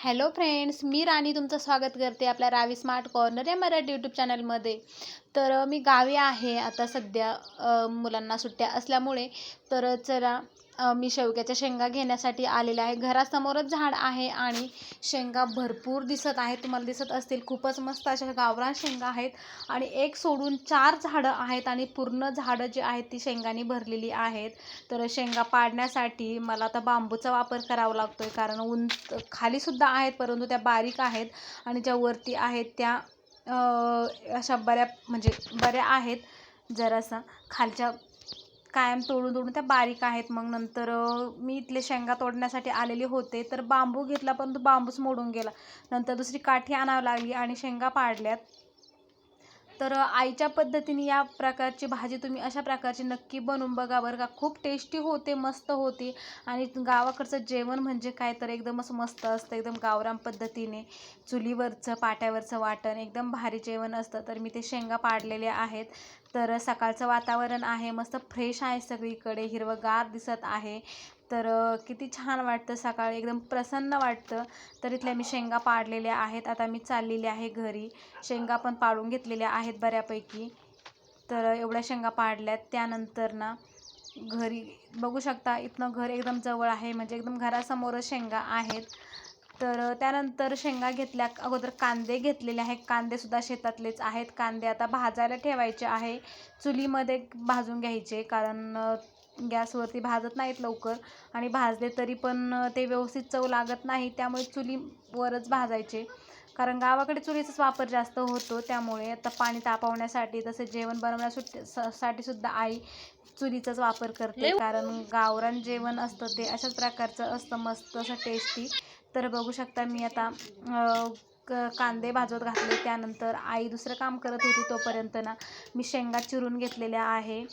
Hello friends मी राणी तुमचं स्वागत करते आपल्या रावी स्मार्ट कॉर्नर या मराठी यूट्यूब चॅनलमध्ये तर मी गावी आहे. आता सध्या मुलांना सुट्ट्या असल्यामुळे तर चला मी शेवग्याच्या शेंगा घेण्यासाठी आलेले आहे. घरासमोरच झाड आहे आणि शेंगा भरपूर दिसत आहेत. तुम्हाला दिसत असतील खूपच मस्त अशा गावरान शेंगा आहेत आणि एक सोडून चार झाडं आहेत आणि पूर्ण झाडं जी आहेत ती शेंगांनी भरलेली आहेत. तर शेंगा पाडण्यासाठी मला आता बांबूचा वापर करावा लागतो आहे कारण ऊन खालीसुद्धा आहेत परंतु त्या बारीक आहेत आणि ज्या वरती आहेत त्या अशा बऱ्या म्हणजे बऱ्या आहेत. जरासा खालच्या कायम तोडून तोडून त्या बारीक आहेत. मग नंतर मी इथले शेंगा तोडण्यासाठी आलेले होते. तर बांबू घेतला परंतु बांबूच मोडून गेला. नंतर दुसरी काठी आणावी लागली आणि शेंगा पाडल्यात. तर आईच्या पद्धतीने या प्रकारची भाजी तुम्ही अशा प्रकारची नक्की बनवून बघा बरं का. खूप टेस्टी होते मस्त होते. आणि गावाकडचं जेवण म्हणजे काय तर एकदमच मस्त असतं एकदम गावरान पद्धतीने. चुलीवरचं पाट्यावरचं वाटण एकदम भारी जेवण असतं. तर मी ते शेंगा पाडलेले आहेत. तर सकाळचं वातावरण आहे मस्त फ्रेश आहे सगळीकडे हिरवंगार दिसत आहे. तर किती छान वाटतं सकाळी. एकदम प्रसन्न वाटतं. तर इथल्या मी शेंगा पाडलेल्या आहेत. आता मी चाललेली आहे घरी. शेंगा पण पाडून घेतलेल्या आहेत बऱ्यापैकी. तर एवढ्या शेंगा पाडल्यात. त्यानंतर ना घरी बघू शकता इथनं घर एकदम जवळ आहे. म्हणजे एकदम घरासमोरच शेंगा आहेत. तर त्यानंतर शेंगा घेतल्या अगोदर कांदे घेतलेले आहेत. कांदेसुद्धा शेतातलेच आहेत. कांदे आता भाजायला ठेवायचे आहे. चुलीमध्ये भाजून घ्यायचे. कारण गॅसवरती भाजत नाहीत लवकर आणि भाजले तरी पण ते व्यवस्थित चव लागत नाही त्यामुळे चुलीवरच भाजायचे. कारण गावाकडे चुलीचाच वापर जास्त होतो त्यामुळे आता पाणी तापवण्यासाठी तसे जेवण बनवण्यासाठी सुद्धा आई चुलीचाच वापर करते. कारण गावरान जेवण असतं ते अशाच प्रकारचं असतं मस्त असं टेस्टी तर बघू शकता मी आता कांदे भाजत घातले. त्यानंतर आई दुसरं काम करत होती तोपर्यंत ना मी शेंगा चिरून घेतलेल्या आहे.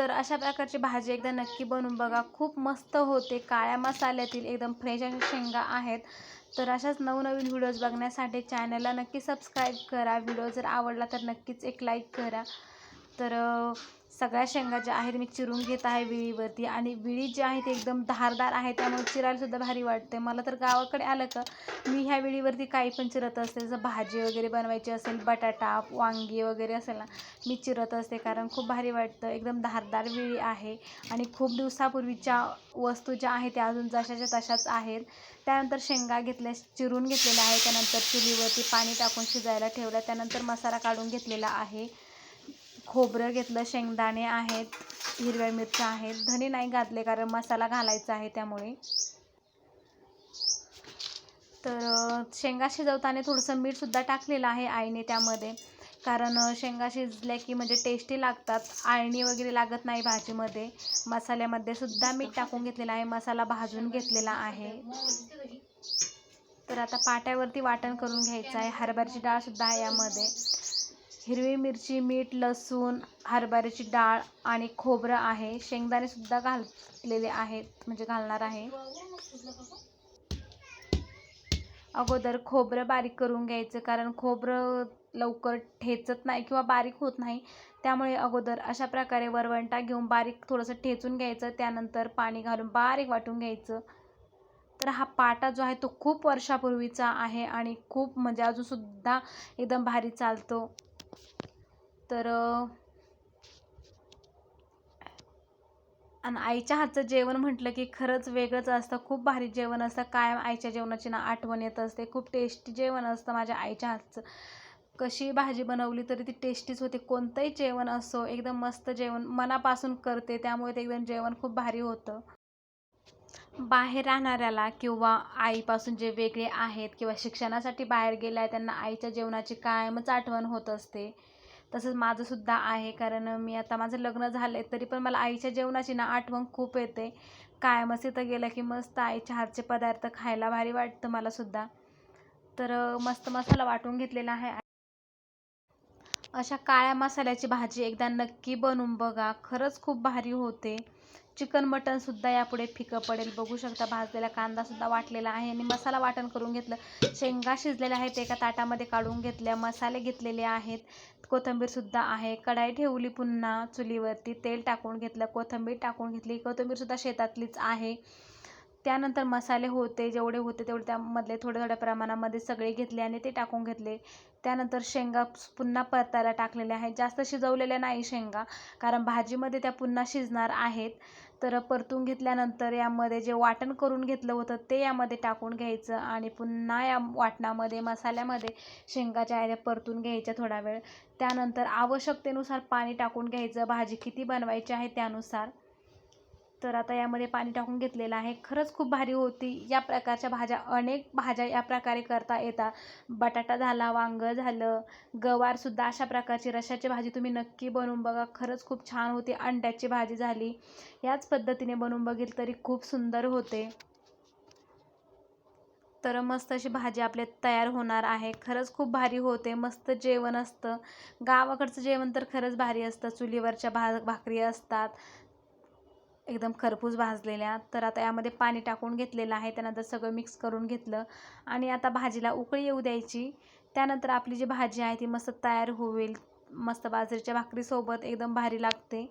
तर अशा प्रकारची भाजी एकदा नक्की बनवून बघा. खूप मस्त होते. काळ्या मसाल्यातील एकदम फ्रेश अशा शेंगा आहेत. तर अशाच नवनवीन व्हिडिओज बघण्यासाठी चॅनलला नक्की सबस्क्राईब करा. व्हिडिओ जर आवडला तर नक्कीच एक लाईक करा. तर सगळ्या शेंगा ज्या आहेत मी चिरून घेत आहे विळीवरती आणि विळी जी आहे ती एकदम धारदार आहे त्यामुळे चिरायलासुद्धा भारी वाटते. मला तर गावाकडे आलं का मी ह्या विळीवरती काही पण चिरत असते जसं भाजी वगैरे बनवायची असेल बटाटा वांगी वगैरे असेल ना मी चिरत असते कारण खूप भारी वाटतं. एकदम धारदार विळी आहे आणि खूप दिवसापूर्वीच्या वस्तू ज्या आहेत त्या अजून जशाच्या तशाच आहेत. त्यानंतर शेंगा घेतल्या चिरून घेतलेल्या आहे त्यानंतर चुलीवरती पाणी टाकून शिजायला ठेवलं त्यानंतर मसाला काढून घेतलेला आहे. खोबरं घेतलं शेंगदाणे आहेत हिरव्या मिरच्या आहेत धने नाही घातले कारण मसाला घालायचा आहे त्यामुळे. तर शेंगा शिजवताना थोडंसं मीठसुद्धा टाकलेलं आहे आईने त्यामध्ये. कारण शेंगा शिजल्या की म्हणजे टेस्टी लागतात. आळणी वगैरे लागत नाही भाजीमध्ये. मसाल्यामध्ये सुद्धा मीठ टाकून घेतलेलं आहे. मसाला भाजून घेतलेला आहे. तर आता पाट्यावरती वाटण करून घ्यायचं आहे. हरभऱ्याची डाळसुद्धा आहे यामध्ये. हिरवी मिरची मीठ लसूण हरभऱ्याची डाळ आणि खोबरं आहे. शेंगदाणेसुद्धा घातलेले आहेत म्हणजे घालणार आहे. अगोदर खोबरं बारीक करून घ्यायचं कारण खोबरं लवकर ठेचत नाही किंवा बारीक होत नाही. त्यामुळे अगोदर अशा प्रकारे वरवंटा घेऊन बारीक थोडंसं ठेचून घ्यायचं त्यानंतर पाणी घालून बारीक वाटून घ्यायचं. तर हा पाटा जो आहे तो खूप वर्षापूर्वीचा आहे आणि खूप म्हणजे अजूनसुद्धा एकदम भारी चालतो. तर आणि आईच्या हातचं जेवण म्हटलं की खरंच वेगळंच असतं. खूप भारी जेवण असतं. कायम आईच्या जेवणाची ना आठवण येत असते. खूप टेस्टी जेवण असतं माझ्या आईच्या हातचं. कशी भाजी बनवली तरी ती टेस्टीच होते. कोणतंही जेवण असो एकदम मस्त जेवण मनापासून करते. त्यामुळे ते एकदम जेवण खूप भारी होतं. बाहेर राहणाऱ्याला किंवा आईपासून जे वेगळे आहेत किंवा शिक्षणासाठी बाहेर गेले आहे त्यांना आईच्या जेवणाची कायमच आठवण होत असते. तसंच माझंसुद्धा आहे कारण मी आता माझं लग्न झालं आहे तरी पण मला आईच्या जेवणाची ना आठवण खूप येते. कायमच इथं गेलं की मस्त आईच्या हातचे पदार्थ खायला भारी वाटतं मलासुद्धा तर मस्त मसाला वाटून घेतलेला आहे. अशा काळ्या मसाल्याची भाजी एकदा नक्की बनवून बघा. खरंच खूप भारी होते. चिकन मटनसुद्धा यापुढे फिकं पडेल. बघू शकता भाजलेला कांदासुद्धा वाटलेला आहे. आणि मसाला वाटण करून घेतलं. शेंगा शिजलेल्या आहेत एका ताटामध्ये काढून घेतल्या. मसाले घेतलेले आहेत. कोथिंबीरसुद्धा आहे. कढाई ठेवली पुन्हा चुलीवरती. तेल टाकून घेतलं कोथिंबीर टाकून घेतली. कोथिंबीरसुद्धा शेतातलीच आहे. त्यानंतर मसाले होते जेवढे होते तेवढे त्यामधले थोड्या थोड्या प्रमाणामध्ये सगळे घेतले आणि ते टाकून घेतले. त्यानंतर शेंगा पुन्हा परतायला टाकलेल्या आहेत. जास्त शिजवलेल्या नाही शेंगा कारण भाजीमध्ये त्या पुन्हा शिजणार आहेत. तर परतून घेतल्यानंतर यामध्ये जे वाटण करून घेतलं होतं ते यामध्ये टाकून घ्यायचं आणि पुन्हा या वाटणामध्ये मसाल्यामध्ये शेंगाच्या आयऱ्या परतून घ्यायच्या थोडा वेळ. त्यानंतर आवश्यकतेनुसार पाणी टाकून घ्यायचं. भाजी किती बनवायची आहे त्यानुसार. तर आता यामध्ये पाणी टाकून घेतलेलं आहे. खरंच खूप भारी होती. या प्रकारच्या भाज्या अनेक भाज्या या प्रकारे करता येतात. बटाटा झाला वांगं झालं गवारसुद्धा अशा प्रकारची रशाची भाजी तुम्ही नक्की बनवून बघा. खरंच खूप छान होती. अंड्याची भाजी झाली. याच पद्धतीने बनवून बघील तरी खूप सुंदर होते. तर मस्त अशी भाजी आपल्या तयार होणार आहे. खरंच खूप भारी होते. मस्त जेवण असतं. गावाकडचं जेवण तर खरंच भारी असतं. चुलीवरच्या भा भाकरी असतात. एकदम खरपूस भाजलेल्या तर आता यामध्ये पाणी टाकून घेतलेलं आहे. त्यानंतर सगळं मिक्स करून घेतलं. आणि आता भाजीला उकळी येऊ द्यायची. त्यानंतर आपली जी भाजी आहे ती मस्त तयार होईल. मस्त बाजरीच्या भाकरीसोबत एकदम भारी लागते.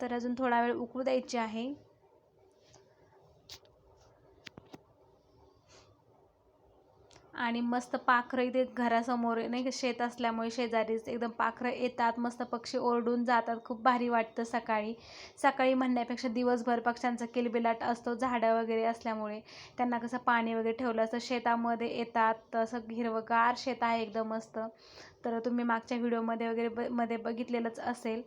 तर अजून थोडा वेळ उकळू द्यायची आहे. आणि मस्त पाखरं इथे घरासमोर नाही का? शेत असल्यामुळे शेजारीच एकदम पाखरं येतात मस्त पक्षी ओरडून जातात. खूप भारी वाटतं सकाळी. सकाळी म्हणण्यापेक्षा दिवसभर पक्ष्यांचा किलबिलाट असतो झाडं वगैरे असल्यामुळे. त्यांना कसं पाणी वगैरे ठेवलं असतं शेतामध्ये येतात तसं हिरवंगार शेत आहे एकदम मस्त. तर तुम्ही मागच्या व्हिडिओमध्ये वगैरे ब मध्ये बघितलेलंच असेल.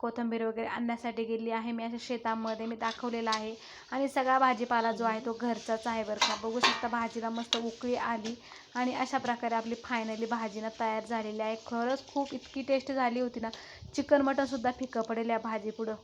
कोथिंबीर वगैरे आणण्यासाठी गेली आहे. मी अशा शेतामध्ये मी दाखवलेला आहे. आणि सगळा भाजीपाला जो आहे तो घरचाच आहे बरं का. बघू शकता भाजीला मस्त उकळी आली. आणि अशा प्रकारे आपली फायनली भाजीनं तयार झालेली आहे. खरंच खूप इतकी टेस्ट झाली होती ना. चिकन मटनसुद्धा फिकं पडेल या भाजीपुढं.